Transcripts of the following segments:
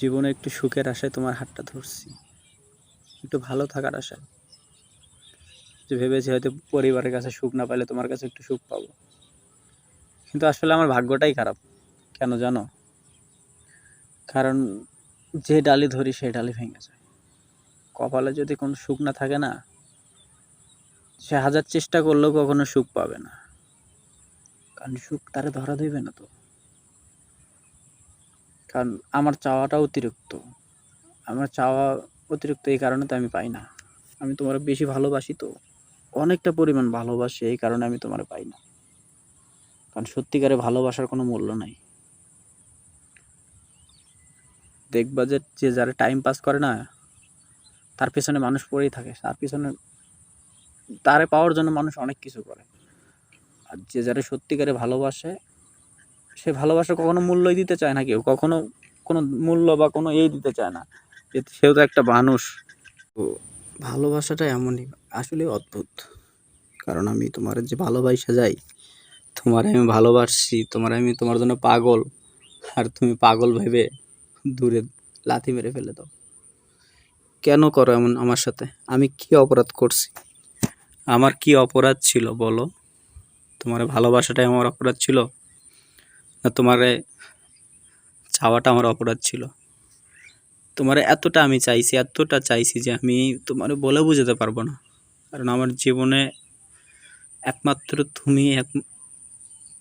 জীবনে একটু সুখের আশায় তোমার হাতটা ধরছি। একটু ভালো থাকার আশায়। যে ভেবেছি হয়তো পরিবারের কাছে সুখ না পাইলে তোমার কাছে একটু সুখ পাবো। কিন্তু আসলে আমার ভাগ্যটাই খারাপ। কেন জানো? কারণ যে ডালি ধরি সেই ডালি ভেঙে যায়। কপালে যদি কোনো সুখ না থাকে না, সে হাজার চেষ্টা করলেও কখনো সুখ পাবে না। কারণ সুখ তারে ধরা দেবে না তো। কারণ আমার চাওয়াটা অতিরিক্ত। আমার চাওয়া অতিরিক্ত এই কারণে তো আমি পাই না। আমি তোমার বেশি ভালোবাসি তো। অনেকটা পরিমাণ ভালোবাসি, এই কারণে আমি তোমার পাই না। কারণ সত্যিকারে ভালোবাসার কোনো মূল্য নাই। দেখবা যে যে যারা টাইম পাস করে না, তার পেছনে মানুষ পড়েই থাকে। তার পিছনে, তারে পাওয়ার জন্য মানুষ অনেক কিছু করে। আর যে যারা সত্যিকারে ভালোবাসে সে ভালোবাসা কখনো মূল্যই দিতে চায় না কেউ, কখনো কোনো মূল্য বা কোনো এই দিতে চায় না সেও তো একটা মানুষ। তো ভালোবাসাটা এমনই, আসলে অদ্ভুত। কারণ আমি তোমার যে ভালোবাসা যাই, তোমার আমি ভালোবাসছি, তোমার আমি তোমার জন্য পাগল, আর তুমি পাগল ভেবে দূরে লাথি মেরে ফেলে দাও। কেন করো এমন আমার সাথে? আমি কি অপরাধ করছি? আমার কি অপরাধ ছিল বলো? তোমার ভালোবাসাটাই আমার অপরাধ ছিল? তোমার চাওয়াটা আমার অপরাধ ছিল। তোমার এতটা আমি চাইছি, এতটা চাইছি যে আমি তোমার বলে বোঝাতে পারব না। কারণ আমার জীবনে একমাত্র তুমি, এক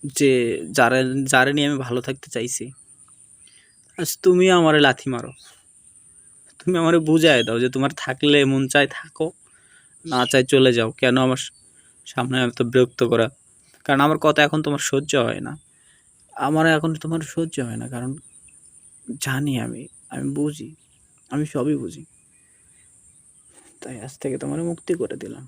যে যারা যারা নিয়ে আমি ভালো থাকতে চাইছি, আজ তুমি আমারে লাথি মারো। তুমি আমারে বুঝায় দাও যে তোমার থাকলে, মন চায় থাকো, না চাই চলে যাও। কেন আমার সামনে এত বিরক্ত করা? কারণ আমার কথা এখন তোমার সহ্য হয় না। আমার এখন তোমার সহ্য হয় না, কারণ জানি আমি আমি বুঝি, আমি সবই বুঝি। তাই আজ থেকে তোমার মুক্তি করে দিলাম।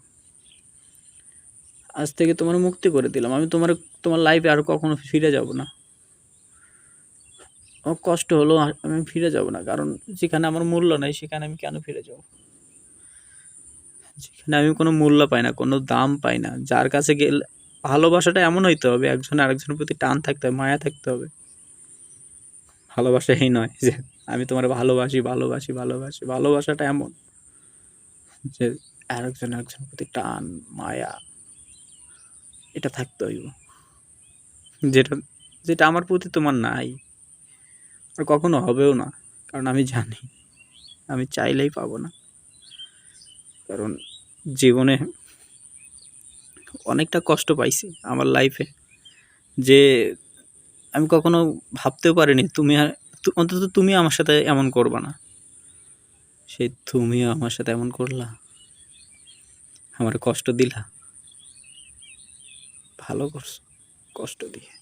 আজ থেকে তোমার মুক্তি করে দিলাম। আমি তোমার তোমার লাইফে আর কখনো ফিরে যাব না। আমার কষ্ট হলো আমি ফিরে যাব না, কারণ যেখানে আমার মূল্য নাই, সেখানে আমি কেন ফিরে যাব? যেখানে আমি কোনো মূল্য পাই না, কোনো দাম পাই না, যার কাছে গেলে ভালোবাসাটা এমন হইতে হবে একজন আরেকজনের প্রতি টান থাকতে হবে, মায়া থাকতে হবে। ভালোবাসা এই নয় যে আমি তোমার ভালোবাসি ভালোবাসি ভালোবাসি, ভালোবাসাটা এমন যে আরেকজন, আরেকজনের প্রতি টান, মায়া, এটা থাকতে হইব। যেটা যেটা আমার প্রতি তোমার নাই, আর কখনো হবেও না, কারণ আমি জানি, আমি চাইলেই পাবো না। কারণ জীবনে অনেকটা কষ্ট পাইছি আমার লাইফে যে আমি কখনো ভাবতেও পারিনি, তুমি আর অন্তত তুমি আমার সাথে এমন করবা না। সেই তুমিও আমার সাথে এমন করলা। আমার কষ্ট দিলা। ভালো করছ, কষ্ট দিয়ে।